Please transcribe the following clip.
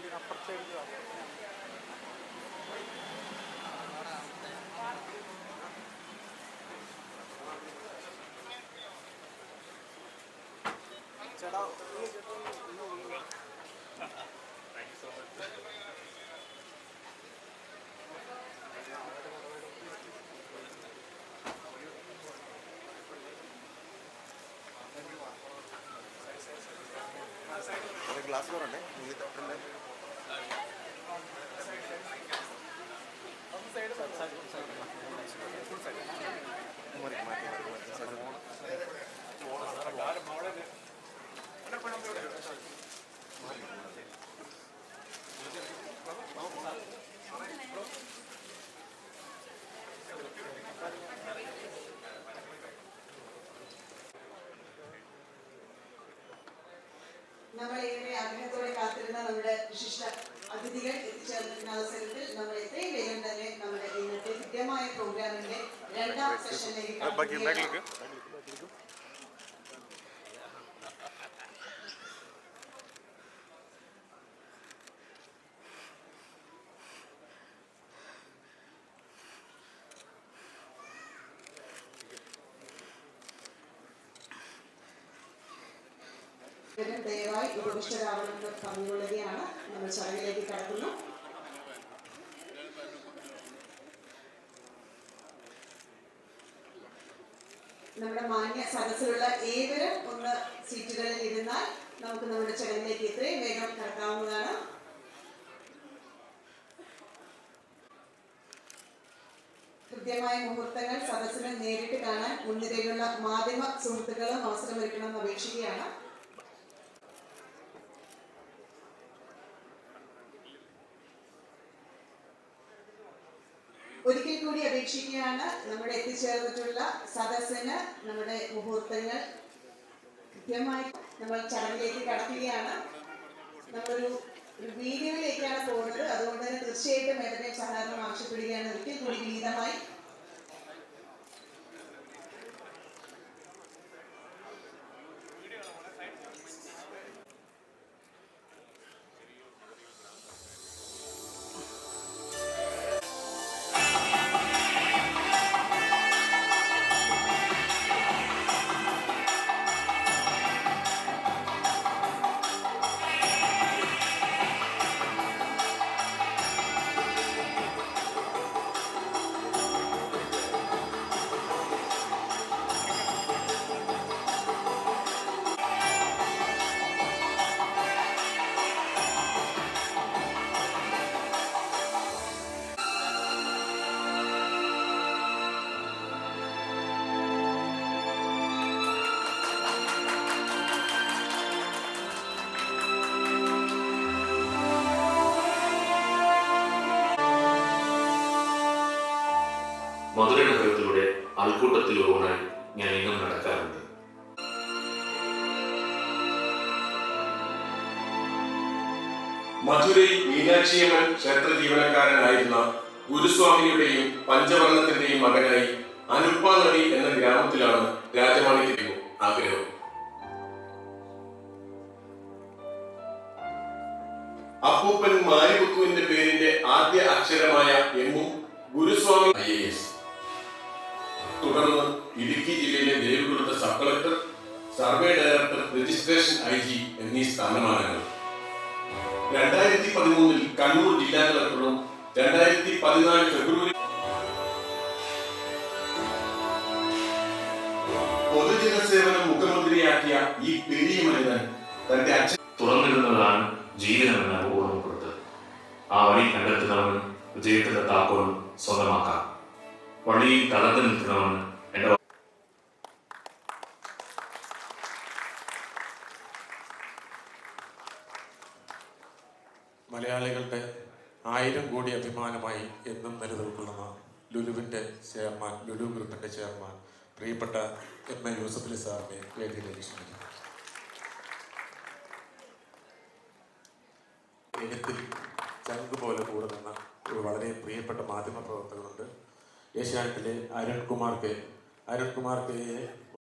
സൈഡിൽ അപ്പുറത്ത് സൈഡിൽ ഫ്ലോറല്ലേ ഈ ഡോക്ടറിന്റെ മാറി ആഗ്രഹത്തോടെ കാത്തിരുന്ന നമ്മുടെ വിശിഷ്ട അതിഥികൾ എത്തിച്ചേർന്നിരുന്ന അവസരത്തിൽ നമ്മൾ എത്രയും വേഗം തന്നെ നമ്മുടെ ഇന്നത്തെ കൃത്യമായ പ്രോഗ്രാമിന്റെ രണ്ടാം സെഷനിലേക്ക് ദയവായി ഉപവിഷ്ടരാവണമെന്ന് പറഞ്ഞുകൊള്ളുകയാണ് നമ്മൾ ചടങ്ങിലേക്ക് കടക്കുന്നു. നമ്മുടെ മാന്യ സദസ്സിലുള്ള ഏവരും ഒന്ന് സീറ്റുകളിൽ ഇരുന്നാൽ നമുക്ക് നമ്മുടെ ചടങ്ങിലേക്ക് ഇത്രയും വേഗം കടക്കാവുന്നതാണ്. കൃത്യമായ മുഹൂർത്തങ്ങൾ സദസ്സിനെ നേരിട്ട് കാണാൻ മുൻനിരയിലുള്ള മാധ്യമ സുഹൃത്തുക്കളും അവസരമൊരുക്കണമെന്ന് അപേക്ഷിക്കുകയാണ്. ഒരിക്കൽ കൂടി അപേക്ഷിക്കുകയാണ് നമ്മുടെ എത്തിച്ചേർന്നിട്ടുള്ള സദസ്സിന് നമ്മുടെ മുഹൂർത്തങ്ങൾ കൃത്യമായി നമ്മൾ ചടങ്ങിലേക്ക് കടക്കുകയാണ്. നമ്മളൊരു വീഡിയോയിലേക്കാണ് പോകുന്നത്. അതുകൊണ്ട് തന്നെ തീർച്ചയായിട്ടും എതിരെ സഹകരണം ആവശ്യപ്പെടുകയാണ്. ഒരിക്കൽ കൂടി വിനീതമായി മധുര നഗരത്തിലൂടെ ആൾക്കൂട്ടത്തിൽ ഓടാൻ ഞാൻ ഇന്നും നടക്കാറുണ്ട്. മധുരൈ മീനാക്ഷിയമ്മൻ ക്ഷേത്ര ജീവനക്കാരനായിരുന്ന ഗുരുസ്വാമിയുടെയും പഞ്ചവർണത്തിന്റെയും മകനായി അനുപ്പ നടി എന്ന ഗ്രാമത്തിലാണ് രാജമാണിക്ക് ആഗ്രഹം. അപ്പൂപ്പൻ മാരിമുത്തുവിന്റെ പേരിന്റെ ആദ്യ അക്ഷരമായ എമ്മും ഗുരുസ്വാമി ഐ എ എസ്. തുടർന്ന് ഇടുക്കി ജില്ലയിലെ ദേവികുളത്തെ sub collector survey director registration I G എന്നീ സ്ഥാനമാനങ്ങൾ രണ്ടായിരത്തി പതിമൂന്നിൽ കണ്ണൂർ ജില്ലാ കളക്ടറും രണ്ടായിരത്തി പതിനാല് ഫെബ്രുവരി പൊതുജന സേവനം മുഖ്യമന്ത്രിയാക്കിയ ഈ പെരിയ മനിതൻ തന്റെ അച്ഛൻ തുറന്നിരുന്നതാണ് ജീവിതമെന്ന് ഓർമ്മപ്പെടുത്തുക ആ വഴി കണ്ടെത്തുന്നവൻ വിജയത്തിന്റെ താക്കോൽ സ്വന്തമാക്കാം. വഴിയിൽ തളർന്നു നിൽക്കുന്നവന് മലയാളികളുടെ ആയിരം കോടി അഭിമാനമായി എന്നും നിലനിൽക്കുന്ന ലുലുവിന്റെ ചെയർമാൻ ലുലു ഗ്രൂപ്പിന്റെ ചെയർമാൻ പ്രിയപ്പെട്ട എം എ യൂസഫ് അലി സാറിനെ വേദിയിലേക്ക് ക്ഷണിക്കുന്നു ഇനത്തിൽ ചങ്ക് പോലെ കൂടെ നിന്ന ഒരു വളരെ പ്രിയപ്പെട്ട മാധ്യമ പ്രവർത്തകരുണ്ട് ഏഷ്യാനെറ്റിലെ അരുൺകുമാർ കെ. അരുൺകുമാർ കെയെ